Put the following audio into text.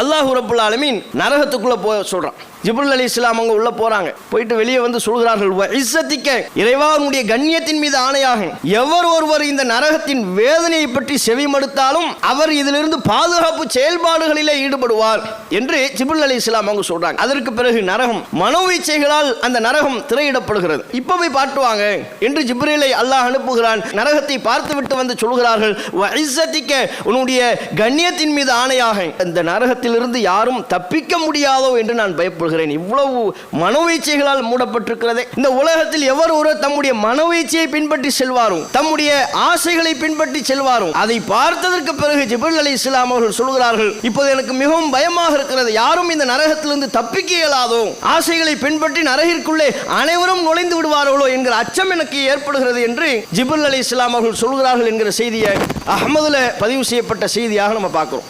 அல்லாஹ் ரபுல் ஆலமீன் நரகத்துக்குள்ள போய் சொல்றான். ஜிபுல் அலி இஸ்லாம் அவங்க உள்ள போறாங்க. போயிட்டு வெளியே வந்து சொல்கிறார்கள் "வ இறைவா இறைவானுடைய கண்ணியத்தின் மீது ஆணையாகும் எவர் ஒருவர் இந்த நரகத்தின் வேதனையை பற்றி செவிமடுத்தாலும் அவர் இதிலிருந்து பாதுகாப்பு செயல்பாடுகளிலே ஈடுபடுவார் என்று ஜிபுல் அலி இஸ்லாம் அவங்க சொல்றாங்க. அதற்கு பிறகு நரகம் மனோவீச்சைகளால் அந்த நரகம் திரையிடப்படுகிறது. இப்ப போய் பாட்டுவாங்க என்று ஜிப்ரீலை அல்லாஹ் அனுப்புகிறான். நரகத்தை பார்த்து விட்டு வந்து சொல்கிறார்கள் இஸ்ஸத்திக்க உன்னுடைய கண்ணியத்தின் மீது ஆணையாக. இந்த நரகத்திலிருந்து யாரும் தப்பிக்க முடியாதோ என்று நான் பயப்படுகிறேன். இவ்வளவு மனோவீச்சைகளால் மூடப்பட்டிருக்கிறதே. இந்த உலகத்தில் எவர் ஒரு தம்முடைய மனோவீச்சையை பின்பற்றி செல்வாரோ தம்முடைய ஆசைகளை பின்பற்றி செல்வாரோ அதை பார்த்ததற்கு பிறகு ஜிப்ரல் அலி இஸ்லாம் அவர்கள் சொல்கிறார்கள் இப்போது எனக்கு மிகவும் பயமாக இருக்கிறது. யாரும் இந்த நரகத்திலிருந்து தப்பிக்க இயலாதோ? ஆசைகளை பின்பற்றி நரகிற்குள்ளே அனைவரும் நுழைந்து விடுவார்களோ என்கிற அச்சம் எனக்கு ஏற்படுகிறது என்று ஜிபுல் அலி இஸ்லாம் அவர்கள் சொல்கிறார்கள் என்கிற செய்தியை அகமதுல பதிவு செய்யப்பட்ட செய்தியாக நம்ம பார்க்கிறோம்.